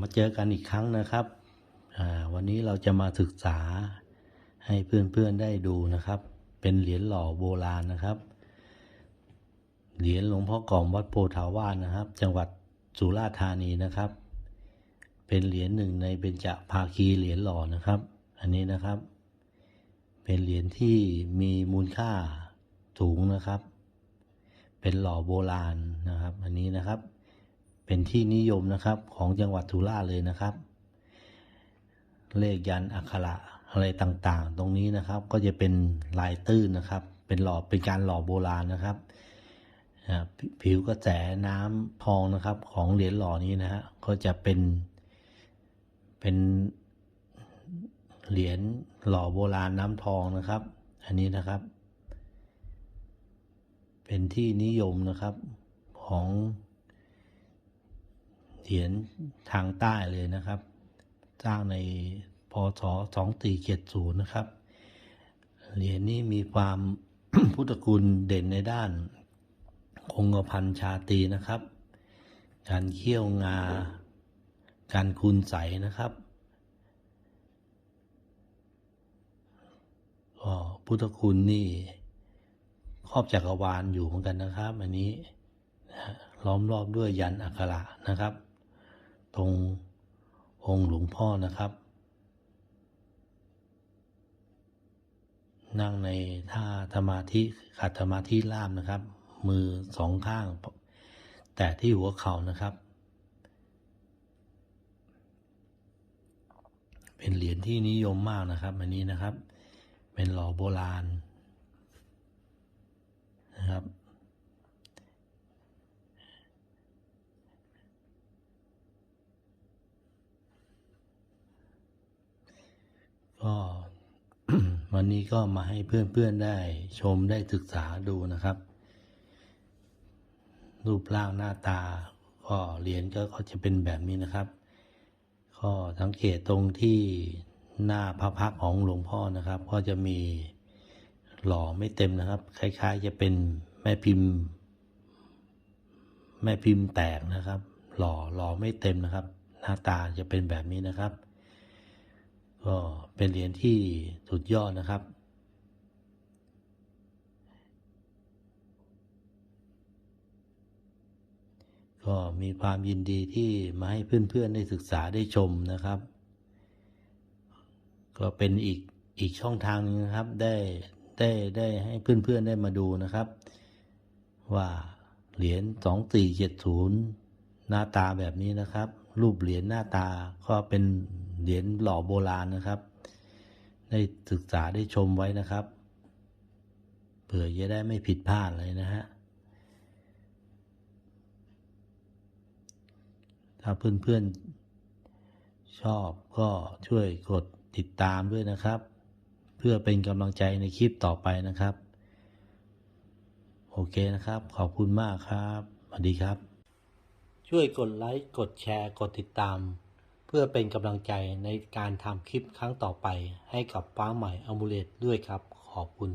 มาเจอกันอีกครั้งนะครับวันนี้เราจะมาศึกษาให้เพื่อนๆได้ดูนะครับ เป็นเหรียญหล่อโบราณนะครับ เหรียญหลวงพ่อกล่อมวัดโพธาวาสนะครับ จังหวัดสุราษฎร์ธานีนะครับ เป็นเหรียญหนึ่งในเบญจภาคีเหรียญหล่อนะครับ อันนี้นะครับ เป็นเหรียญที่มีมูลค่าสูงนะครับ เป็นหล่อโบราณนะครับ อันนี้นะครับ เป็นที่นิยมนะครับของจังหวัดสุราษฎร์เลยนะครับ เลขยันอักขระอะไรต่างๆ ตรงนี้นะครับก็จะเป็นลายตื้นนะครับ เป็นหล่อเป็นการหล่อโบราณนะครับผิวกระแสน้ำทองนะครับ ของเหรียญหล่อนี้นะฮะก็จะเป็นเป็นเหรียญหล่อโบราณน้ำทองนะครับ อันนี้นะครับ เป็นที่นิยมนะครับของ เหรียญทางใต้เลยนะครับ สร้างในพศ2470 นะครับ เหรียญนี้มีความพุทธคุณเด่นในด้านคงกระพันชาตีนะครับ การเขี้ยวงา การคูณใสนะครับก็พุทธคุณนี่ครอบจักรวาลอยู่เหมือนกันนะครับ อันนี้ล้อมรอบด้วยยันอักขระนะครับ ตรงองค์หลวงพ่อนะครับ นั่งในท่าสมาธิขัดสมาธิล่ามนะครับ มือสองข้าง แต่ที่หัวเข่านะครับ เป็นเหรียญที่นิยมมากนะครับ อันนี้นะครับ เป็นหล่อโบราณนะครับ ก็ วันนี้ก็มาให้เพื่อนๆได้ชมได้ศึกษาดูนะครับ รูปร่างหน้าตาก็เหรียญก็จะเป็นแบบนี้นะครับ ก็สังเกตตรงที่หน้าพระพักของหลวงพ่อนะครับ ก็จะมีหล่อไม่เต็มนะครับ คล้ายๆ จะเป็นแม่พิมพ์ แม่พิมพ์แตกนะครับ หล่อหล่อไม่เต็มนะครับ หน้าตาจะเป็นแบบนี้นะครับ ก็เป็นเหรียญที่สุดยอดนะครับ ก็มีความยินดีที่มาให้เพื่อนๆได้ศึกษาได้ชมนะครับ ก็เป็นอีกอีกช่องทางหนึงนะครับ ได้ได้ได้ให้เพื่อนๆได้มาดูนะครับ ว่าเหรียญสองสี่เจ็ดศูนย์หน้าตาแบบนี้นะครับ รูปเหรียญหน้าตาก็เป็น เหรียญหล่อโบราณนะครับ ได้ศึกษาได้ชมไว้นะครับเผื่อจะได้ไม่ผิดพลาดเลยนะฮะถ้าเพื่อนๆชอบก็ช่วยกดติดตามด้วยนะครับ เพื่อเป็นกำลังใจในคลิปต่อไปนะครับ โอเคนะครับ ขอบคุณมากครับสวัสดีครับ ช่วยกดไลค์กดแชร์กดติดตาม พื่อเป็นกำลังใจในการทำคลิปครั้งต่อไปให้กับฟ้าใหม่อมูเลตด้วยครับ ขอบคุณ